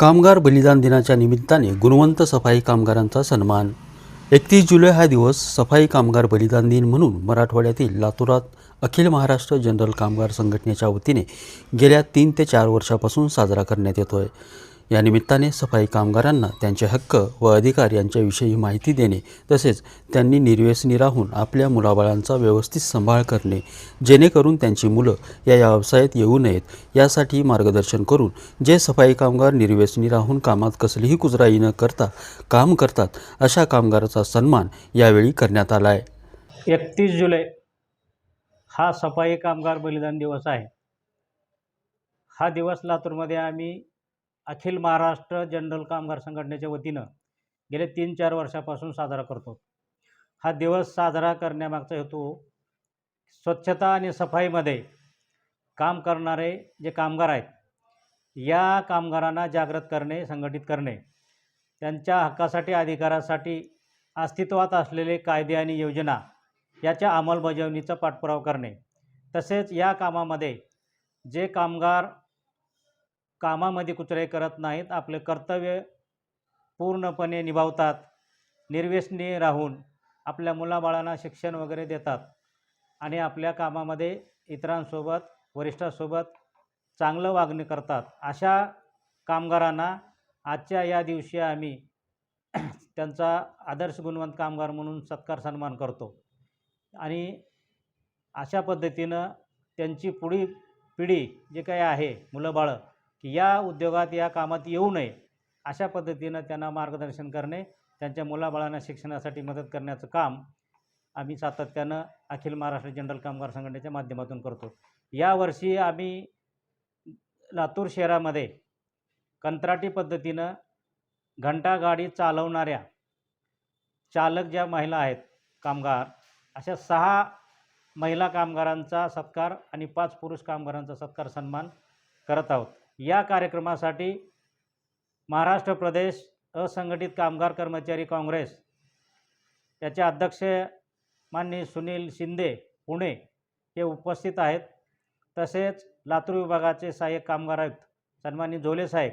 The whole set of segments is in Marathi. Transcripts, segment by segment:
कामगार बलिदान दिनाच्या निमित्ताने गुणवंत सफाई कामगारांचा सन्मान. एकतीस जुलै हा दिवस सफाई कामगार बलिदान दिन म्हणून मराठवाड्यातील लातूरात अखिल महाराष्ट्र जनरल कामगार संघटनेच्या वतीने गेल्या तीन ते चार वर्षापासून साजरा करण्यात येतो आहे या निमित्ताने सफाई कामगारांना त्यांचे हक्क व अधिकार यांच्याविषयी माहिती देणे तसेच त्यांनी निर्व्यसनी राहून आपल्या मुलाबाळांचा व्यवस्थित सांभाळ करणे जेणेकरून त्यांची मुलं या व्यवसायात येऊ नयेत यासाठी मार्गदर्शन करून जे सफाई कामगार निर्व्यसनी राहून कामात कसलीही कुजराई न करता काम करतात अशा कामगाराचा सन्मान यावेळी करण्यात आला आहे. एकतीस जुलै हा सफाई कामगार बलिदान दिवस आहे. हा दिवस लातूरमध्ये आम्ही अखिल महाराष्ट्र जनरल कामगार संघटनेच्या वतीनं गेले तीन चार वर्षापासून साजरा करतो. हा दिवस साजरा करण्यामागचा हेतू स्वच्छता आणि सफाईमध्ये काम करणारे जे कामगार आहेत या कामगारांना जागृत करणे संघटित करणे त्यांच्या हक्कासाठी अधिकारासाठी अस्तित्वात असलेले कायदे आणि योजना याच्या अंमलबजावणीचा पाठपुरावा करणे. तसेच या कामामध्ये जे कामगार कामामध्ये कुचराई करत नाहीत. आपले कर्तव्य पूर्णपणे निभावतात. निर्व्यसनी राहून आपल्या मुलाबाळांना शिक्षण वगैरे देतात. आणि आपल्या कामामध्ये इतरांसोबत वरिष्ठांसोबत चांगलं वागणे करतात. अशा कामगारांना आजच्या या दिवशी आम्ही त्यांचा आदर्श गुणवंत कामगार म्हणून सत्कार सन्मान करतो. आणि अशा पद्धतीनं त्यांची पुढी पिढी जे काही आहे मुलं बाळं की या उद्योगात या कामात येऊ नये अशा पद्धतीनं त्यांना मार्गदर्शन करणे त्यांच्या मुलाबाळांना शिक्षणासाठी मदत करण्याचं काम आम्ही सातत्यानं अखिल महाराष्ट्र जनरल कामगार संघटनेच्या माध्यमातून करतो. यावर्षी आम्ही लातूर शहरामध्ये कंत्राटी पद्धतीनं घंटागाडी चालवणाऱ्या चालक ज्या महिला आहेत कामगार अशा सहा महिला कामगारांचा सत्कार आणि पाच पुरुष कामगारांचा सत्कार सन्मान करत आहोत. या कार्यक्रमासाठी महाराष्ट्र प्रदेश असंघटित कामगार कर्मचारी काँग्रेस याचे अध्यक्ष माननीय सुनील शिंदे पुणे हे उपस्थित आहेत. तसेच लातूर विभागाचे सहाय्यक कामगार आयुक्त सन्माननीय जोले साहेब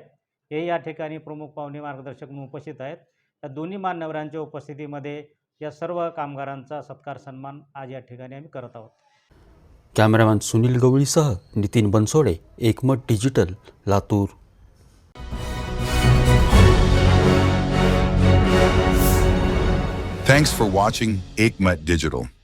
हे या ठिकाणी प्रमुख पाहुणे मार्गदर्शक म्हणून उपस्थित आहेत. या दोन्ही मान्यवरांच्या उपस्थितीमध्ये या सर्व कामगारांचा सत्कार सन्मान आज या ठिकाणी आम्ही करत आहोत. Cameraman Sunil गवळीसह Nitin Bansode Ekmat digital Latur. Thanks for watching Ekmat digital